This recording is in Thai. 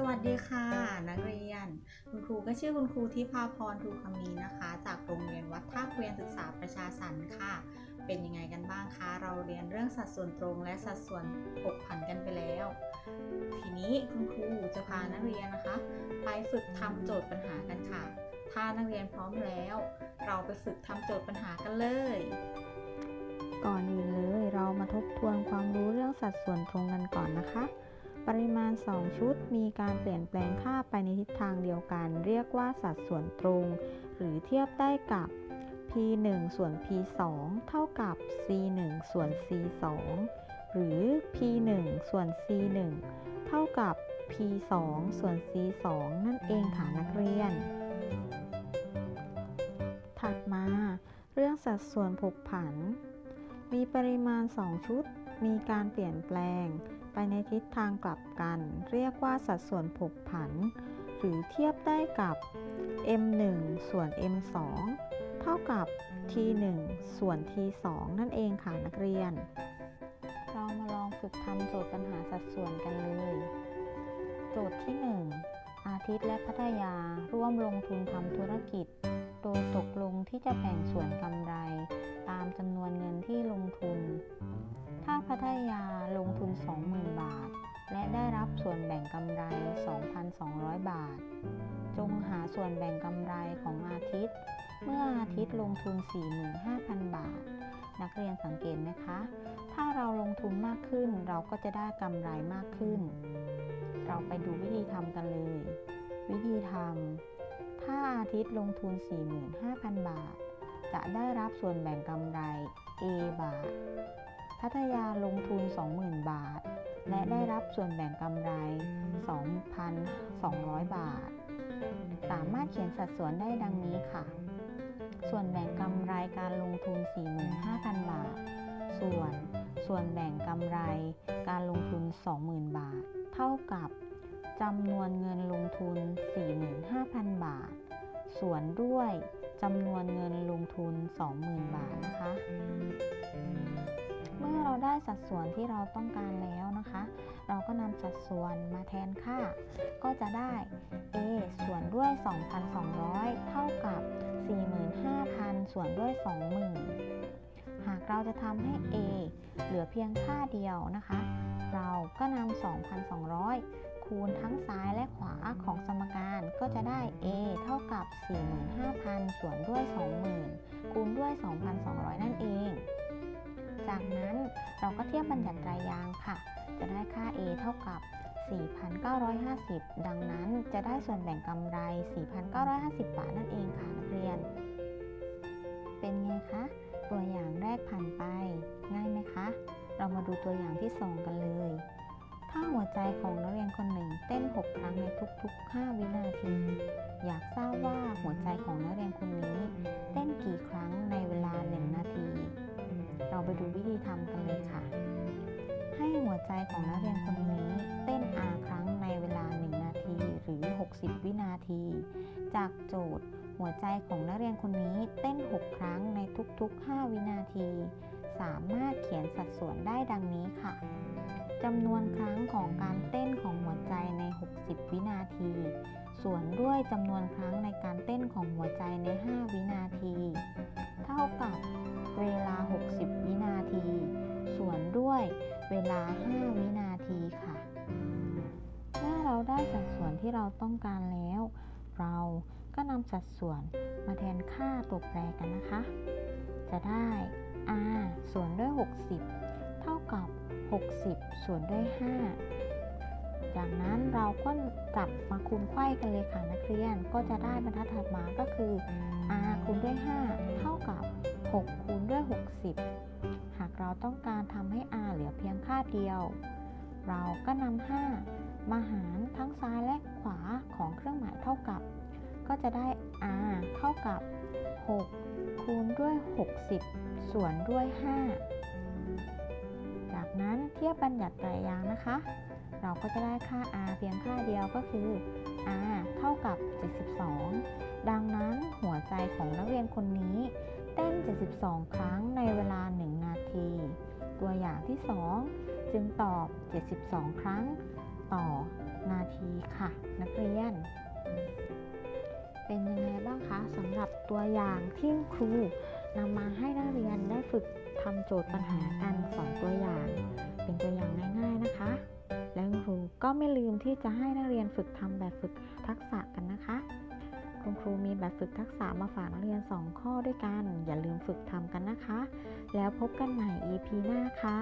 สวัสดีค่ะ นักเรียน คุณครูก็ชื่อคุณครูทิพาพรทูคำมีนะคะ จากโรงเรียนวัดท่าเกวียนศึกษาประชาสรรค์ค่ะ เป็นยังไงกันบ้างคะ เราเรียนเรื่องสัดส่วนตรงและสัดส่วนหกผันกันไปแล้ว ทีนี้คุณครูจะพานักเรียนนะคะ ไปฝึกทำโจทย์ปัญหากันค่ะ ถ้านักเรียนพร้อมแล้ว เราไปฝึกทำโจทย์ปัญหากันเลยก่อนอื่นเลยเรามาทบทวนความรู้เรื่องสัดส่วนตรงกันก่อนนะคะ ปริมาณ 2 ชุดมีการเปลี่ยนแปลงค่าไปในทิศทางเดียวกัน เรียกว่าสัดส่วนตรง หรือเทียบได้กับ p 1ส่วน p 2เท่ากับ c 1ส่วน c 2หรือ p 1ส่วน c 1เท่ากับ p 2ส่วน c 2นั่นเองค่ะนักเรียน ถัดมา เรื่องสัดส่วนผกผัน มีปริมาณ 2 ชุด มีการเปลี่ยนแปลง ในทิศทางกลับกัน เรียกว่าสัดส่วนผกผัน หรือเทียบได้กับ m1 ส่วน m2 เท่ากับ t1 ส่วน t2 นั่นเองค่ะนักเรียน เรามาลองฝึกทำโจทย์ปัญหาสัดส่วนกันเลย โจทย์ที่ 1 อาทิตย์และพัทยาร่วมลงทุนทำธุรกิจ โดยตกลงที่จะแบ่งส่วนกำไร ตามจำนวนเงินที่ลงทุน ถ้าพัทยาลงทุน 20,000 บาท และได้รับส่วนแบ่งกำไร 2,200 บาท จงหาส่วนแบ่งกำไรของอาทิตย์ เมื่ออาทิตย์ลงทุน 45,000 บาท นักเรียนสังเกตไหมคะ ถ้าเราลงทุนมากขึ้นเราก็จะได้กำไรมากขึ้น เราไปดูวิธีทำกันเลย วิธีทำ ถ้าอาทิตย์ลงทุน 45,000 บาท จะได้รับส่วนแบ่งกำไร A บาท พัทยาลงทุน 20,000 บาท และได้รับส่วนแบ่งกำไร 2,200 บาท สามารถเขียนสัดส่วนได้ดังนี้ค่ะ ส่วนแบ่งกำไรการลงทุน 45,000 บาท ส่วนส่วนแบ่งกำไรการลงทุน 20,000 บาท เท่ากับ จำนวนเงินลงทุน 45,000 บาท ส่วนด้วยจำนวนเงินลงทุน 20,000 บาทนะคะ เมื่อเราได้สัดส่วนที่เราต้องการแล้วนะคะ เราก็นำสัดส่วนมาแทนค่า ก็จะได้ a ส่วนด้วย 2,200 เท่ากับ 45,000 ส่วนด้วย 20,000 หากเราจะทำให้ a เหลือเพียงค่าเดียวนะคะ เราก็นำ 2,200 คูณทั้งซ้ายและขวาของสมการก็จะได้ a เท่ากับ 45,000 ส่วนด้วย 20,000 คูณด้วย 2,200 นั่นเอง จากนั้นเราก็เทียบบัญญัติรายยางค่ะ จะได้ค่า a เท่ากับ 4,950 ดังนั้นจะได้ส่วนแบ่งกำไร 4,950 บาทนั่นเองค่ะนักเรียน เป็นไงคะ ตัวอย่างแรกผ่านไป ง่ายไหมคะ เรามาดูตัวอย่างที่ 2 กันเลย ใจของนักเรียนคนหนึ่งเต้น 6 ครั้งในทุกๆ 5 วินาที อยากทราบว่าหัวใจของนักเรียนคนนี้ เต้นกี่ครั้งในเวลา 1 นาที เราไปดูวิธีทำกันเลยค่ะ ให้หัวใจของนักเรียนคนนี้ เต้น R ครั้งในเวลา 1 นาทีหรือ 60 วินาที จากโจทย์หัวใจของนักเรียนคนนี้เต้น 6 ครั้งในทุกๆ 5 วินาที สามารถเขียนสัดส่วนได้ดังนี้ค่ะ จำนวนครั้งของการเต้นของหัวใจใน 60 วินาที ส่วนด้วยจำนวนครั้งในการเต้นของหัวใจใน 5 วินาที เท่ากับเวลา 60 วินาที ส่วนด้วยเวลา 5 วินาทีค่ะ เมื่อเราได้สัดส่วนที่เราต้องการแล้ว เราก็นำสัดส่วนมาแทนค่าตัวแปรกันนะคะ จะได้ r ส่วนด้วย 60 เท่ากับ 60 ส่วนด้วย 5 จากนั้นเราก็จับมาคูณไขว้กันเลยค่ะนักเรียน ก็จะได้บรรทัดถัดมาก็คือ r คูณด้วย 5 เท่ากับ 6 คูณด้วย 60 หากเราต้องการทำให้ r เหลือเพียงค่าเดียว เราก็นำ5มาหารทั้งซ้ายและขวาของเครื่องหมายเท่ากับ ก็จะได้ r เท่ากับ 6 คูณด้วย 60 ส่วนด้วย 5 นั้นเทียบบัญญัติไตรยางนะคะ เราก็จะได้ค่า r เพียงค่าเดียวก็คือ r เท่ากับ 72 ดังนั้นหัวใจของนักเรียนคนนี้ เต้น 72 ครั้งในเวลา 1 นาที ตัวอย่างที่ 2 จึงตอบ 72 ครั้งต่อนาทีค่ะ นักเรียน เป็นยังไงบ้างคะสำหรับตัวอย่างที่ครู นำมาให้นักเรียนได้ฝึกทำโจทย์ปัญหากันสองตัวอย่าง เป็นตัวอย่างง่ายๆนะคะ และคุณครูก็ไม่ลืมที่จะให้นักเรียนฝึกทำแบบฝึกทักษะกันนะคะ คุณครูมีแบบฝึกทักษะมาฝากนักเรียน 2 ข้อด้วยกัน อย่าลืมฝึกทำกันนะคะ แล้วพบกันใหม่ EP หน้าค่ะ